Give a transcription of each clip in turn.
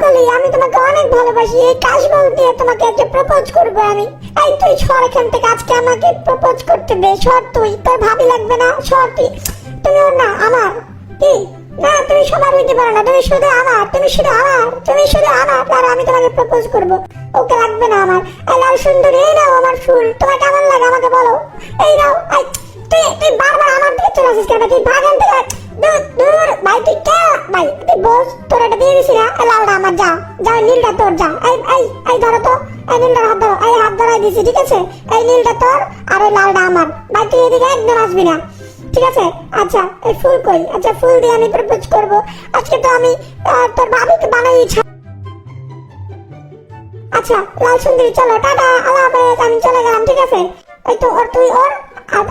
কাকলি আমি তোমাকে অনেক ভালোবাসি। এই কাশবল দিয়ে তোমাকে একটা প্রপোজ করব আমি। এই তুই সর এখান থেকে, আজকে আমাকে প্রপোজ করতে দে, সর তুই। তোর ভাবি লাগবে না, সর তুই। তুমি ওর না, আমার। কি? না, তুমি সবার হইতে পারো না। তুমি শুধু আমার, তুমি শুধু আমার, তুমি শুধু আমার, আর আমি তোমাকে প্রপোজ করব। ওকে লাগবে না আমার। এই লাল সুন্দরী, এই নাও আমার ফুল। তোমার কেমন লাগে আমাকে বলো? এই নাও তুই তুই বারবার আমার দিকে চলে আসিস কেন? তুই ভাগ থেকে দূর দূর, ভাই, তুই কে? ভাই, তুই বস, তোর এটা দিয়ে দিছি না। লালটা আমার, যা যা নীলটা তোর, যা। এই এই এই ধরো তো, এই হাত ধরো, এই হাত দিছি, ঠিক আছে? এই নীলটা তোর আর ওই লালটা আমার। ভাই, তুই এদিকে একদম আসবি না, ঠিক আছে? আচ্ছা এই ফুল কই? আচ্ছা ফুল দিয়ে আমি প্রপোজ করব। আজকে তো আমি তোর ভাবিকে বানাই আচ্ছা লাল সুন্দরী, চলো, টাটা আমি চলে গেলাম, ঠিক আছে? এই তো ওর, তুই ওর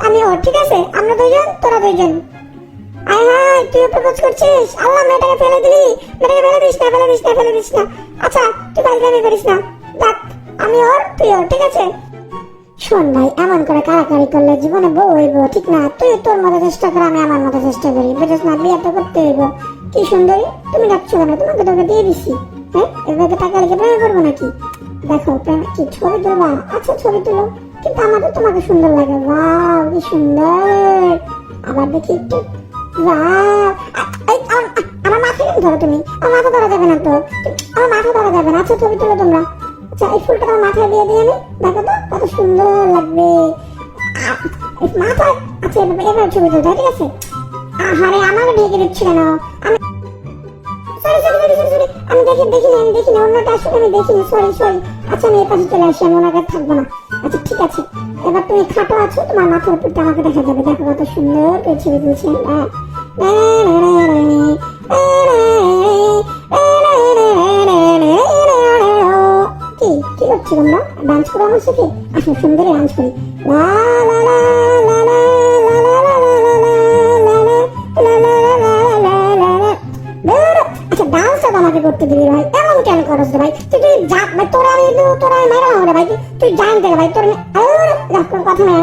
আমি ওর, ঠিক আছে? আমরা দুইজন, তোরা দুইজন। আচ্ছা শোন ভাই, এমন করে কারাকারি করলে জীবনে বউ হইব ঠিক না? তুই তোর মতো চেষ্টা কর আমি আমার মতো চেষ্টা করি, বুঝিস না? বিয়ে তো করতে হইব। কি সুন্দরী, তুমি যাচ্ছ কেন? তোমাকে তোকে দিয়ে দিছি হ্যাঁ? এভাবে টাকা রেখে প্রেমে করব নাকি? দেখো, প্রেম কি ছবি তুলবা আচ্ছা ছবি তুলো, কিন্তু আমার তো তোমাকে সুন্দর লাগে। ওয়াও, কি সুন্দর! আবার দেখি একটু আমার মাথা ধরো তুমি। আমার মাথা ধরা যাবে না তো। আমার মাথা ধরা যাবে না। আচ্ছা ছবি তুলো তোমরা। আচ্ছা এই ফুলটা আমার মাথায় দিয়ে দিয়ে আমি। দেখো তো, কত সুন্দর লাগবে। মাথায় আচ্ছা এবার ছবি তুলতে ঠিক আছে? আহারে, আমাকে ঢেকে দিচ্ছি কেন? আমি আমি দেখি দেখিনি আমি দেখিনি অন্যটা আসলে আমি দেখিনি সরি সরি আচ্ছা আমি এই পাশে চলে আসি, আমি ওনার থাকব না। আচ্ছা ঠিক আছে। এবার তুমি খাটো আছো, তোমার মাথার উপরটা আমাকে দেখা যাবে। দেখো কত সুন্দর করে ছবি তুলছি কি কি করছি তোমরা ডান্স করো আমার সাথে আসো সুন্দরে ডান্স করি লা লা লা লা লা আমাকে করতে দিবি ভাই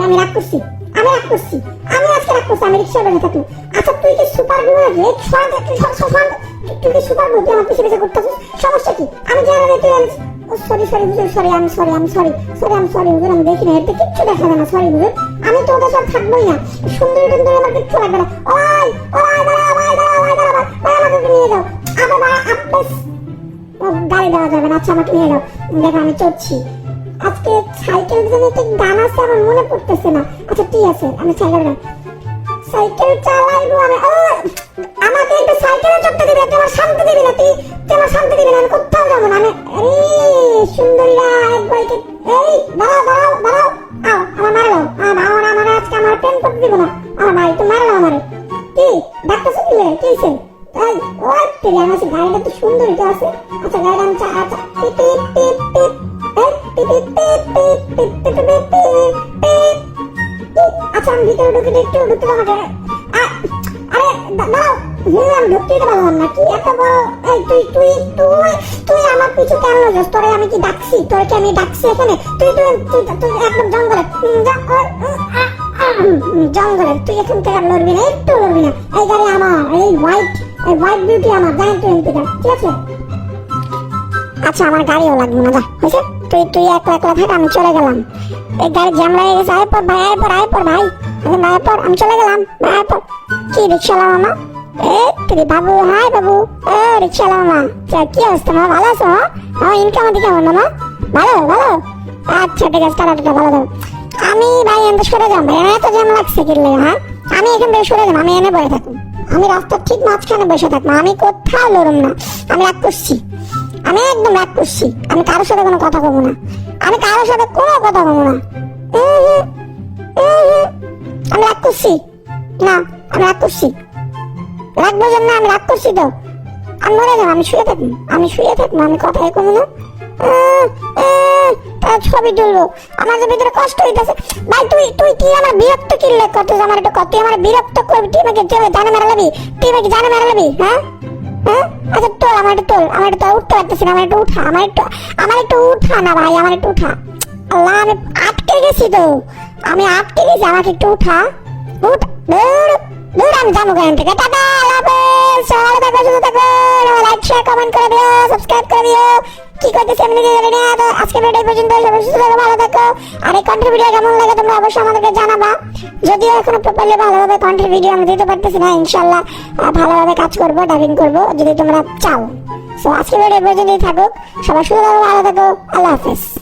আমি রাগ করছি আমি রাগ করছি আমি আজকে রাগ করছি আমি রিক্সা বেড়ে থাকব আচ্ছা তুই কি সুপার গ্লু রে? ছয় তুই সব সব কি সুপার গ্লু আমার পিছিয়ে পিছিয়ে করতেছিস সমস্যা কি? আমি জানি না তুই সরি সরি হুজুর সরি আমি সরি আমি সরি সরি আমি সরি হুজুর আমি দেখি না। এতে কিচ্ছু দেখা যায় না সরি হুজুর আমি তো ওদের সাথে থাকবোই না। সুন্দরী টুন্দরী আমার কিচ্ছু লাগবে না। ওই ওই দাঁড়া ওই দাঁড়া ওই দাঁড়া ভাই আমাকে নিয়ে যাও। আবার ভাই ও, গাড়ি দেওয়া যাবে না আচ্ছা আমাকে নিয়ে যাও। দেখো, আমি চড়ছি। আজকে সাইকেল যদি একটা গান আছে, আমার মনে পড়তেছে না। আচ্ছা ঠিক আছে, আমি সাইকেল সাইকেল চালাইবো আমি। ও আমাকে একটু সাইকেলে চড়তে দিবি, তুই আমার শান্তি দিবি না, তুই তুই আমার শান্তি দিবি না, আমি কোথাও যাব না। আমি আরে সুন্দরীরা একবারকে এই, দাঁড়াও দাঁড়াও দাঁড়াও। আও, আমার মারলো আমার আমার আমার আজকে আমার পেন করতে দিব না। আমার ভাই তো মারলো আমারে কি? ডাক্তার সাথে কি হয়েছে এই, ওই তেরি আমার গাড়িটা তো সুন্দরী তো আছে। আচ্ছা গাড়িটা আমি চা আচ্ছা টিপ টিপ টিপ টিপ। টিপ টিপ। আচ্ছা আমার হোয়াইট বিউটি আমার তুই ঠিক আছে? আচ্ছা আমার গাড়িও লাগবে না যা হয়েছে? তুই তুই একলা একলা থাক, আমি চলে গেলাম। এই গাড়ি জ্যাম লেগে গেছে আয় পর ভাই, আয় পর আয় পর ভাই। আয় পর, আমি চলে গেলাম। ভাই, আয় পর। কি রিক্সাওয়ালা মামা? এ তুই বাবু, হাই বাবু। এ রিক্সাওয়ালা মামা। তা কি অবস্থা মামা? ভালো আছো হ্যাঁ আমার ইনকাম দিকে আমার মামা? ভালো ভালো? আচ্ছা ঠিক আছে, টাটা ভালো থাকো। আমি ভাই এখান সরে যাম ভাই এত জ্যাম লাগছে কি কিনলে হ্যাঁ? আমি এখান থেকে সরে যাম আমি এনে বসে থাকব। আমি রাস্তার ঠিক মাঝখানে বসে থাকব, আমি কোথাও লড়ুম না। আমি রাগ করছি। আমি একদম রাগ করছি আমি কারোর সাথে কোনো কথা বলব না। আমি কারোর সাথে কোনো কথা বলব না। আমি রাগ করছি না, আমি রাগ করছি রাগ বোঝেন না, আমি রাগ করছি তো। আমি মরে যাব, আমি শুয়ে থাকব। আমি শুয়ে থাকব, আমি কথাই কমবো না। ছবি তুলবো। আমার যে ভিতরে কষ্ট হইতেছে। ভাই, তুই তুই কি আমার বিরক্ত কিনলে কত আমার একটু কত আমার বিরক্ত করবি। তুই আমাকে জানে মেরে লাবি তুই আমাকে জানে মেরে লাবি হ্যাঁ হ্যাঁ? পারতেছি না আমার একটু উঠা আমার একটু আমার একটু উঠা না ভাই আমার একটু উঠা। আল্লাহ আমি আটকে গেছি তো। আমি আটকে গেছি আমাকে একটু উঠা। উঠ ধুর, দূর আমি যাব এখান থেকে। টাটা হাফেজ। ভালো থাকো সুস্থ থাকো। লাইক শেয়ার কমেন্ট করে দিও সাবস্ক্রাইব করে দিও। কি করতেছি আমি নিজে জানি না তো আজকে ভিডিও পর্যন্ত সবাই সুস্থ থাকো ভালো থাকো। আর এই কন্টেন্ট ভিডিও কেমন লাগে তোমরা অবশ্যই আমাদেরকে জানাবা। যদিও এখনও প্রপারলি ভালোভাবে কন্টেন্ট ভিডিও আমি দিতে পারতেছি না ইনশাল্লাহ ভালোভাবে কাজ করব ডাবিং করব যদি তোমরা চাও। সো আজকে ভিডিও পর্যন্তই থাকুক। সবাই সুন্দর ভালো থাকো আল্লাহ হাফেজ।